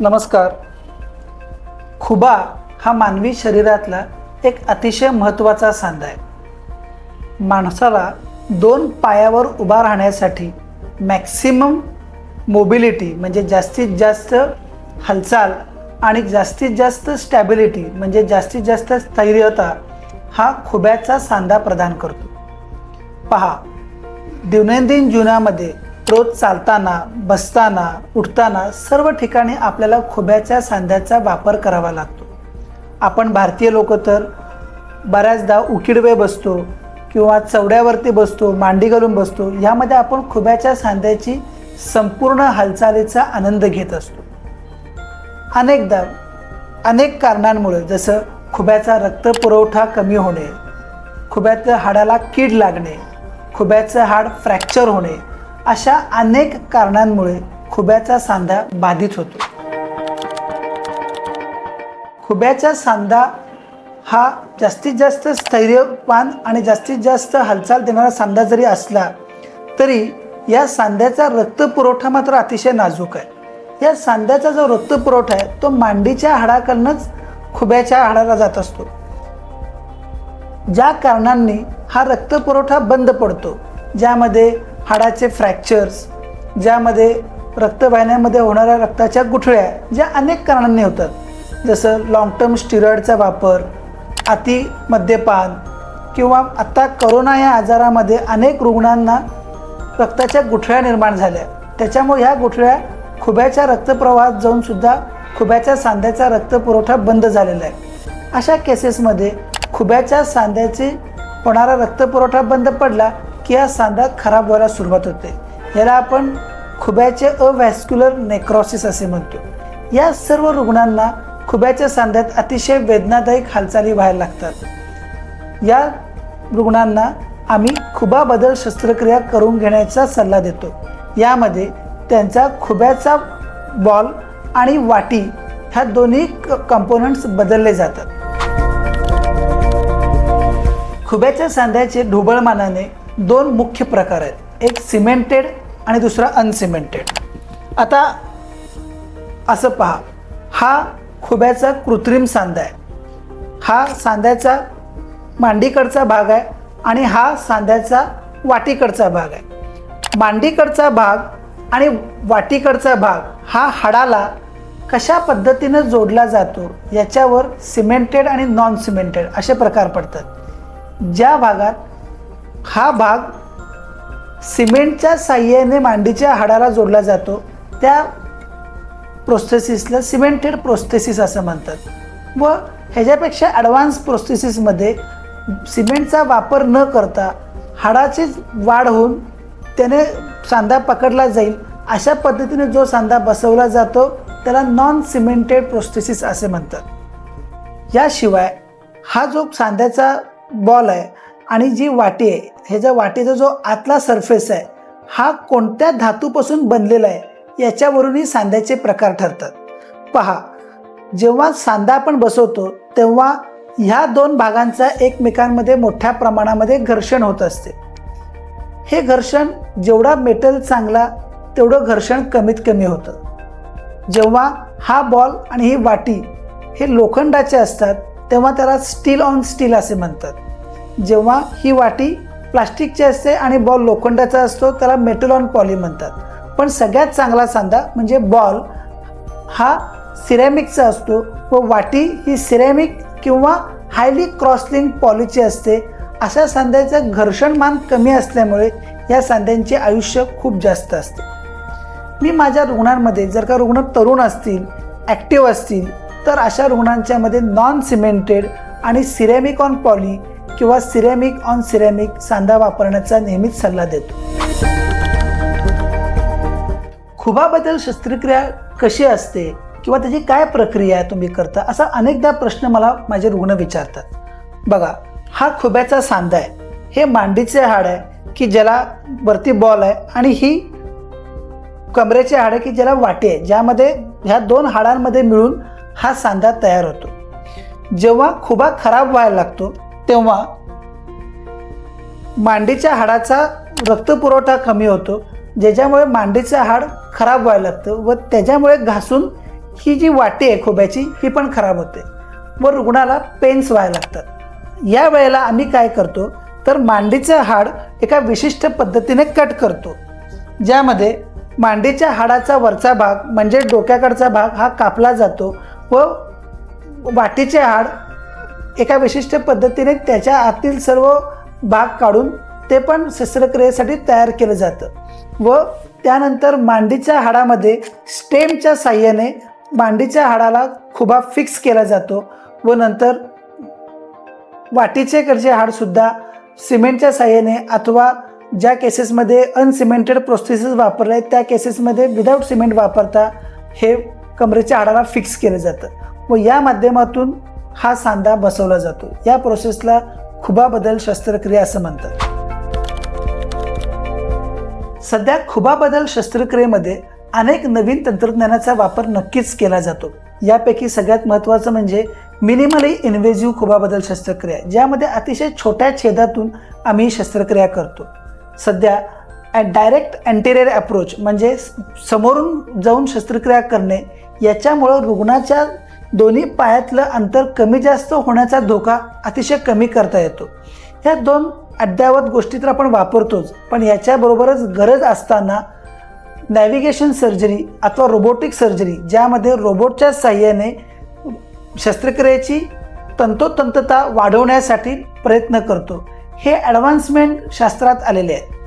नमस्कार. खुबा हा मानवी शरीरातला एक अतिशय महत्त्वाचा सांधा आहे. माणसाला दोन पायावर उभा राहण्यासाठी मॅक्सिमम मोबिलिटी म्हणजे जास्तीत जास्त हालचाल आणि जास्तीत जास्त स्टॅबिलिटी म्हणजे जास्तीत जास्त स्थैर्यता हा खुब्याचा सांधा प्रदान करतो. पहा दैनंदिन जीवनामध्ये रोज चालताना बसताना उठताना सर्व ठिकाणी आपल्याला खुब्याच्या सांध्याचा वापर करावा लागतो. आपण भारतीय लोक तर बऱ्याचदा उकिडवे बसतो किंवा चवड्यावरती बसतो मांडी घालून बसतो ह्यामध्ये आपण खुब्याच्या सांध्याची संपूर्ण हालचालीचा आनंद घेत असतो. अनेकदा अनेक कारणांमुळे जसं खुब्याचा रक्तपुरवठा कमी होणे खुब्याच्या हाडाला कीड लागणे खुब्याचं हाड फ्रॅक्चर होणे अशा अनेक कारणांमुळे खुब्याचा सांधा बाधित होतो. खुब्याचा सांधा हा जास्तीत जास्त स्थैर्यवान आणि जास्तीत जास्त हालचाल देणारा सांधा जरी असला तरी या सांध्याचा रक्तपुरवठा मात्र अतिशय नाजूक आहे. या सांध्याचा जो रक्तपुरवठा आहे तो मांडीच्या हाडाकडनंच खुब्याच्या हाडाला जात असतो. ज्या कारणांनी हा रक्तपुरवठा बंद पडतो ज्यामध्ये हाडाचे फ्रॅक्चर्स ज्यामध्ये रक्तवाहिन्यामध्ये होणाऱ्या रक्ताच्या गुठळ्या ज्या अनेक कारणांनी होतात. जसं लाँग टर्म स्टिरॉइडचा वापर अति मद्यपान किंवा आत्ता करोना या आजारामध्ये अनेक रुग्णांना रक्ताच्या गुठळ्या निर्माण झाल्या. त्याच्यामुळे ह्या गुठळ्या खुब्याच्या रक्तप्रवाहात जाऊन सुद्धा खुब्याच्या सांध्याचा रक्तपुरवठा बंद झालेला आहे. अशा केसेसमध्ये खुब्याच्या सांध्याची होणारा रक्तपुरवठा बंद पडला की हा सांधा खराब व्हायला सुरुवात होते. याला आपण खुब्याचे अवॅस्क्युलर नेक्रॉसिस असे म्हणतो. या सर्व रुग्णांना खुब्याच्या सांध्यात अतिशय वेदनादायक हालचाली व्हायला लागतात. या रुग्णांना आम्ही खुबाबदल शस्त्रक्रिया करून घेण्याचा सल्ला देतो. यामध्ये त्यांचा खुब्याचा बॉल आणि वाटी ह्या दोन्ही कंपोनंट्स बदलले जातात. खुब्याच्या सांध्याचे ढोबळमानाने दोन मुख्य प्रकार आहेत. एक सिमेंटेड आणि दुसरा अनसिमेंटेड. आता असं पहा. हा खुब्याचा कृत्रिम सांधा आहे. हा सांध्याचा मांडीकडचा भाग आहे आणि हा सांध्याचा वाटीकडचा भाग आहे. मांडीकडचा भाग आणि वाटीकडचा भाग हा हाडाला कशा पद्धतीनं जोडला जातो याच्यावर सिमेंटेड आणि नॉन सिमेंटेड असे प्रकार पडतात. ज्या भागात हा भाग सिमेंटच्या साह्याने मांडीच्या हाडाला जोडला जातो. त्या प्रोस्थेसिसला सिमेंटेड प्रोस्थेसिस असं म्हणतात. व ह्याच्यापेक्षा ॲडव्हान्स प्रोस्थेसिसमध्ये सिमेंटचा वापर न करता हाडाची वाढ होऊन त्याने सांधा पकडला जाईल. अशा पद्धतीने जो सांधा बसवला जातो त्याला नॉन सिमेंटेड प्रोस्थेसिस असे म्हणतात. याशिवाय हा जो सांध्याचा बॉल आहे आणि जी वाटी आहे ह्याच्या वाटीचा जो आतला सरफेस आहे हा कोणत्या धातूपासून बनलेला आहे याच्यावरूनही सांध्याचे प्रकार ठरतात. पहा जेव्हा सांधा आपण बसवतो तेव्हा ह्या दोन भागांचा एकमेकांमध्ये मोठ्या प्रमाणामध्ये घर्षण होत असते. हे घर्षण जेवढा मेटल चांगला तेवढं घर्षण कमीत कमी होतं. जेव्हा हा बॉल आणि ही वाटी हे लोखंडाचे असतात तेव्हा त्याला स्टील ऑन स्टील असे म्हणतात. जेव्हा ही वाटी प्लास्टिकची असते आणि बॉल लोखंडाचा असतो त्याला मेटल ऑन पॉली म्हणतात. पण सगळ्यात चांगला सांधा म्हणजे बॉल हा सिरॅमिकचा असतो व वाटी ही सिरॅमिक किंवा हायली क्रॉसलिंग पॉलीची असते. अशा सांध्याचं घर्षणमान कमी असल्यामुळे या सांध्यांचे आयुष्य खूप जास्त असते. मी माझ्या रुग्णांमध्ये जर का रुग्ण तरुण असतील ॲक्टिव्ह असतील तर अशा रुग्णांच्यामध्ये नॉन सिमेंटेड आणि सिरॅमिक ऑन पॉली किंवा सिरॅमिक ऑन सिरॅमिक सांधा वापरण्याचा नेहमीच सल्ला देतो. खुबाबद्दल शस्त्रक्रिया कशी असते किंवा त्याची काय प्रक्रिया आहे तुम्ही करता असा अनेकदा प्रश्न मला माझे रुग्ण विचारतात. बघा हा खुब्याचा सांधा आहे. हे मांडीचे हाड आहे की ज्याला वरती बॉल आहे आणि ही कमरेचे हाड आहे की ज्याला वाटी आहे ज्यामध्ये ह्या दोन हाडांमध्ये मिळून हा सांधा तयार होतो. जेव्हा खुबा खराब व्हायला लागतो तेव्हा मांडीच्या हाडाचा रक्तपुरवठा कमी होतो ज्याच्यामुळे मांडीचं हाड खराब व्हायला लागतं व त्याच्यामुळे घासून ही जी वाटी आहे खोब्याची ही पण खराब होते व रुग्णाला पेन्स व्हायला लागतात. या वेळेला आम्ही काय करतो तर मांडीचं हाड एका विशिष्ट पद्धतीने कट करतो ज्यामध्ये मांडीच्या हाडाचा वरचा भाग म्हणजे डोक्याकडचा भाग हा कापला जातो व वाटीचे हाड एका विशिष्ट पद्धतीने त्याच्या आतील सर्व भाग काढून ते पण शस्त्रक्रियेसाठी तयार केलं जातं. व त्यानंतर मांडीच्या हाडामध्ये स्टेमच्या साह्याने मांडीच्या हाडाला खुबा फिक्स केला जातो व नंतर वाटीचे कडचे हाडसुद्धा सिमेंटच्या साह्याने अथवा ज्या केसेसमध्ये अनसिमेंटेड प्रोसेसेस वापरले त्या केसेसमध्ये विदाऊट सिमेंट वापरता हे कमरेच्या हाडाला फिक्स केलं जातं. व या माध्यमातून हा सांधा बसवला जातो. या प्रोसेसला खुबा बदल शस्त्रक्रिया असं म्हणतात. सध्या खुबा बदल शस्त्रक्रियेमध्ये अनेक नवीन तंत्रज्ञानाचा वापर नक्कीच केला जातो. यापैकी सगळ्यात महत्त्वाचं म्हणजे मिनिमली इन्व्हेझिव्ह खुबाबदल शस्त्रक्रिया ज्यामध्ये अतिशय छोट्या छेदातून आम्ही शस्त्रक्रिया करतो. सध्या डायरेक्ट अँटेरियर अप्रोच म्हणजे समोरून जाऊन शस्त्रक्रिया करणे याच्यामुळं रुग्णाच्या दोन्ही पायातलं अंतर कमी जास्त होण्याचा धोका अतिशय कमी करता येतो. ह्या दोन अद्ययावत गोष्टी तर आपण वापरतोच पण याच्याबरोबरच गरज असताना नॅव्हिगेशन सर्जरी अथवा रोबोटिक सर्जरी ज्यामध्ये रोबोटच्या साह्याने शस्त्रक्रियेची तंतोतंतता वाढवण्यासाठी प्रयत्न करतो. हे ॲडव्हान्समेंट शास्त्रात आलेले आहेत.